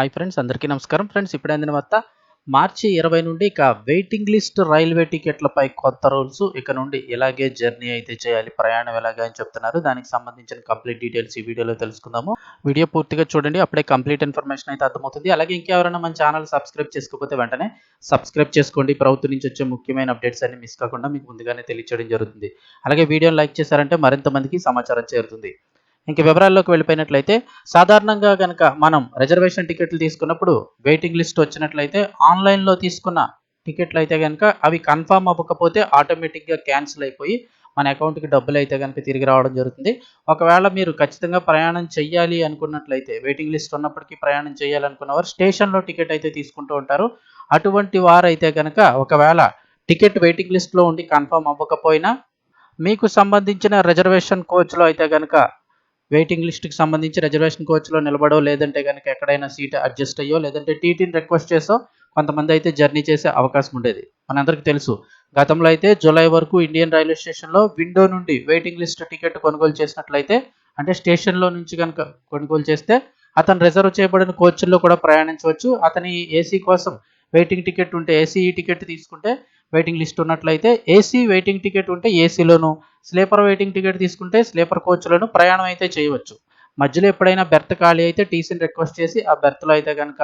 Hi friends అందరికీ నమస్కారం. Friends ఇప్పుడు అందిన వార్త మార్చి ఇరవై నుండి ఇక వెయిటింగ్ లిస్ట్ రైల్వే టికెట్లపై కొత్త రూల్స్ ఇక నుండి ఇలాగే జర్నీ అయితే చేయాలి ప్రయాణం ఎలాగే అని చెప్తున్నారు. దానికి సంబంధించిన కంప్లీట్ డీటెయిల్స్ ఈ వీడియోలో తెలుసుకుందాము. వీడియో పూర్తిగా చూడండి అప్పుడే కంప్లీట్ ఇన్ఫర్మేషన్ అయితే అర్థమవుతుంది. అలాగే ఇంకెవరైనా మన ఛానల్ సబ్స్క్రైబ్ చేసుకోకపోతే వెంటనే సబ్స్క్రైబ్ చేసుకోండి. ప్రభుత్వం నుంచి వచ్చే ముఖ్యమైన అప్డేట్స్ అన్ని మిస్ కాకుండా మీకు ముందుగానే తెలియచేయడం జరుగుతుంది. అలాగే వీడియోని లైక్ చేశారంటే మరింత మందికి సమాచారం చేరుతుంది. ఇంక వివరాల్లోకి వెళ్ళిపోయినట్లయితే సాధారణంగా కనుక మనం రిజర్వేషన్ టికెట్లు తీసుకున్నప్పుడు వెయిటింగ్ లిస్ట్ వచ్చినట్లయితే ఆన్లైన్లో తీసుకున్న టికెట్లు అయితే కనుక అవి కన్ఫామ్ అవ్వకపోతే ఆటోమేటిక్గా క్యాన్సిల్ అయిపోయి మన అకౌంట్కి డబ్బులు అయితే కనుక తిరిగి రావడం జరుగుతుంది. ఒకవేళ మీరు ఖచ్చితంగా ప్రయాణం చేయాలి అనుకున్నట్లయితే వెయిటింగ్ లిస్ట్ ఉన్నప్పటికీ ప్రయాణం చేయాలనుకున్న వారు స్టేషన్లో టికెట్ అయితే తీసుకుంటూ ఉంటారు. అటువంటి వారైతే కనుక ఒకవేళ టికెట్ వెయిటింగ్ లిస్ట్లో ఉండి కన్ఫామ్ అవ్వకపోయినా మీకు సంబంధించిన రిజర్వేషన్ కోచ్లో అయితే కనుక వెయిటింగ్ లిస్ట్కి సంబంధించి రిజర్వేషన్ కోచ్లో నిలబడో లేదంటే కనుక ఎక్కడైనా సీట్ అడ్జస్ట్ అయ్యో లేదంటే టీటీని రిక్వెస్ట్ చేసో కొంతమంది అయితే జర్నీ చేసే అవకాశం ఉండేది. మనందరికీ తెలుసు. గతంలో అయితే జూలై వరకు ఇండియన్ రైల్వే స్టేషన్లో విండో నుండి వెయిటింగ్ లిస్ట్ టికెట్ కొనుగోలు చేసినట్లయితే అంటే స్టేషన్లో నుంచి కనుక కొనుగోలు చేస్తే అతను రిజర్వ్ చేయబడిన కోచ్ల్లో కూడా ప్రయాణించవచ్చు. అతని ఏసీ కోసం వెయిటింగ్ టికెట్ ఉంటే ఏసీ టికెట్ తీసుకుంటే వెయిటింగ్ లిస్ట్ ఉన్నట్లయితే ఏసీ వెయిటింగ్ టికెట్ ఉంటే ఏసీలోను స్లీపర్ వెయిటింగ్ టికెట్ తీసుకుంటే స్లీపర్ కోచ్లను ప్రయాణం అయితే చేయవచ్చు. మధ్యలో ఎప్పుడైనా బెర్త్ ఖాళీ అయితే టీసీని రిక్వెస్ట్ చేసి ఆ బెర్త్లో అయితే కనుక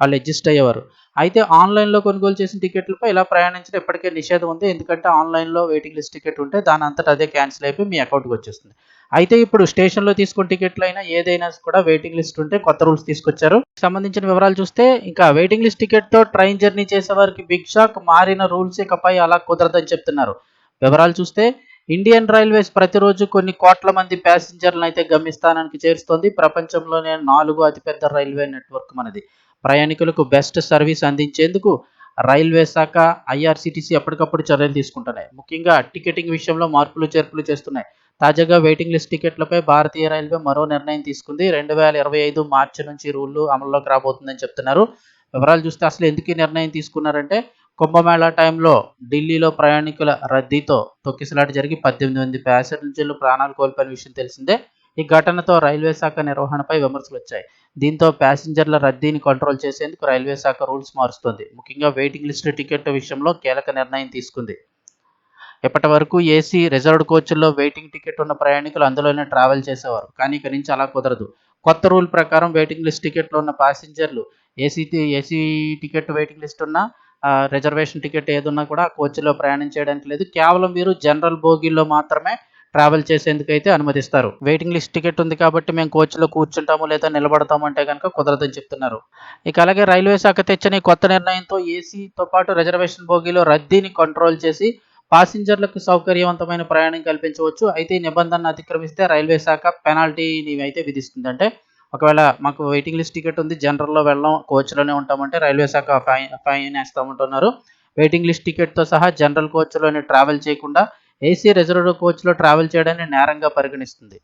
వాళ్ళు అడ్జస్ట్ అయ్యేవారు. అయితే ఆన్లైన్లో కొనుగోలు చేసిన టికెట్లపై ఇలా ప్రయాణించడం ఇప్పటికే నిషేధం ఉంది. ఎందుకంటే ఆన్లైన్లో వెయిటింగ్ లిస్ట్ టికెట్ ఉంటే దాని అంతటా అదే క్యాన్సిల్ అయిపోయి మీ అకౌంట్కి వచ్చేస్తుంది. అయితే ఇప్పుడు స్టేషన్లో తీసుకున్న టికెట్లు అయినా ఏదైనా కూడా వెయిటింగ్ లిస్ట్ ఉంటే కొత్త రూల్స్ తీసుకొచ్చారు. సంబంధించిన వివరాలు చూస్తే ఇంకా వెయిటింగ్ లిస్ట్ టికెట్తో ట్రైన్ జర్నీ చేసే వారికి బిగ్ షాక్ మారిన రూల్స్ ఇకపై అలా కుదరదని చెప్తున్నారు. వివరాలు చూస్తే ఇండియన్ రైల్వేస్ ప్రతిరోజు కొన్ని కోట్ల మంది ప్యాసింజర్లను అయితే గమ్యస్థానానికి చేరుస్తోంది. ప్రపంచంలోనే నాలుగు అతిపెద్ద రైల్వే నెట్వర్క్ మనది. ప్రయాణికులకు బెస్ట్ సర్వీస్ అందించేందుకు రైల్వే శాఖ ఐఆర్సీటీసీ ఎప్పటికప్పుడు చర్యలు తీసుకుంటున్నాయి. ముఖ్యంగా టికెటింగ్ విషయంలో మార్పులు చేర్పులు చేస్తున్నాయి. తాజాగా వెయిటింగ్ లిస్ట్ టికెట్లపై భారతీయ రైల్వే మరో నిర్ణయం తీసుకుంది. రెండు వేల ఇరవై ఐదు మార్చి నుంచి రూళ్ళు అమల్లోకి రాబోతుందని చెప్తున్నారు. వివరాలు చూస్తే అసలు ఎందుకు నిర్ణయం తీసుకున్నారంటే కుంభమేళా టైంలో ఢిల్లీలో ప్రయాణికుల రద్దీతో తొక్కిసలాట జరిగి పద్దెనిమిది మంది ప్యాసింజర్లు ప్రాణాలు కోల్పోయిన విషయం తెలిసిందే. ఈ ఘటనతో రైల్వే శాఖ నిర్వహణపై విమర్శలు వచ్చాయి దీంతో ప్యాసింజర్ల రద్దీని కంట్రోల్ చేసేందుకు రైల్వే శాఖ రూల్స్ మారుస్తుంది. ముఖ్యంగా వెయిటింగ్ లిస్ట్ టికెట్ విషయంలో కీలక నిర్ణయం తీసుకుంది. ఇప్పటి వరకు ఏసీ రిజర్వ్డ్ కోచ్ల్లో వెయిటింగ్ టికెట్ ఉన్న ప్రయాణికులు అందులోనే ట్రావెల్ చేసేవారు. కానీ ఇక నుంచి అలా కుదరదు. కొత్త రూల్ ప్రకారం వెయిటింగ్ లిస్ట్ టికెట్లో ఉన్న ప్యాసింజర్లు AC AC ticket waiting list ఉన్న రిజర్వేషన్ టికెట్ ఏదున్నా కూడా కోచ్లో ప్రయాణం చేయడానికి లేదు. కేవలం మీరు జనరల్ బోగీల్లో మాత్రమే ట్రావెల్ చేసేందుకు అయితే అనుమతిస్తారు. వెయిటింగ్ లిస్ట్ టికెట్ ఉంది కాబట్టి మేము కోచ్లో కూర్చుంటాము లేదా నిలబడతాము అంటే కనుక కుదరదని చెప్తున్నారు. ఇక అలాగే రైల్వే శాఖ తెచ్చిన కొత్త నిర్ణయంతో ఏసీతో పాటు రిజర్వేషన్ బోగీలో రద్దీని కంట్రోల్ చేసి పాసింజర్లకు సౌకర్యవంతమైన ప్రయాణం కల్పించవచ్చు. అయితే ఈ నిబంధనను అతిక్రమిస్తే రైల్వే శాఖ పెనాల్టీని అయితే విధిస్తుంది. అంటే ఒకవేళ మాకు వెయిటింగ్ లిస్ట్ టికెట్ ఉంది జనరల్లో వెళ్ళడం కోచ్లోనే ఉంటామంటే రైల్వే శాఖ ఫైన్ ఫైన్ వేస్తామంటున్నారు. వెయిటింగ్ లిస్ట్ టికెట్తో సహా జనరల్ కోచ్లోనే ట్రావెల్ చేయకుండా ఏసీ రిజర్వ్ కోచ్లో ట్రావెల్ చేయడాన్ని నేరంగా పరిగణిస్తుంది.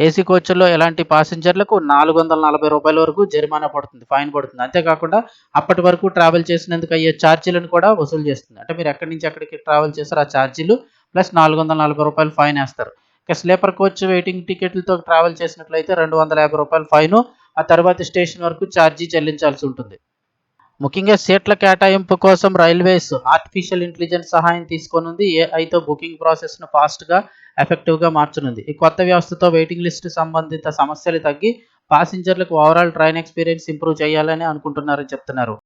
ఏసీ కోచ్ల్లో ఎలాంటి పాసింజర్లకు నాలుగు వందల నలభై రూపాయల వరకు జరిమానా పడుతుంది ఫైన్ పడుతుంది. అంతేకాకుండా అప్పటి వరకు ట్రావెల్ చేసినందుకు అయ్యే ఛార్జీలను కూడా వసూలు చేస్తుంది. అంటే మీరు ఎక్కడి నుంచి ఎక్కడికి ట్రావెల్ చేస్తారు ఆ ఛార్జీలు ప్లస్ నాలుగు వందల నలభై రూపాయలు ఫైన్ వేస్తారు. ఇక స్లీపర్ కోచ్ వెయిటింగ్ టికెట్లతో ట్రావెల్ చేసినట్లయితే రెండు వందల యాభై రూపాయలు ఫైన్. ఆ తర్వాత స్టేషన్ వరకు ఛార్జీ చెల్లించాల్సి ఉంటుంది. ముఖ్యంగా సీట్ల కేటాయింపు కోసం రైల్వేస్ ఆర్టిఫిషియల్ ఇంటెలిజెన్స్ సహాయం తీసుకోనుంది. ఏఐతో బుకింగ్ ప్రాసెస్ను ఫాస్ట్గా ఎఫెక్టివ్గా మార్చనుంది. ఈ కొత్త వ్యవస్థతో వెయిటింగ్ లిస్ట్ సంబంధిత సమస్యలు తగ్గి పాసింజర్లకు ఓవరాల్ ట్రైన్ ఎక్స్పీరియన్స్ ఇంప్రూవ్ చేయాలని అనుకుంటున్నారని చెప్తున్నారు.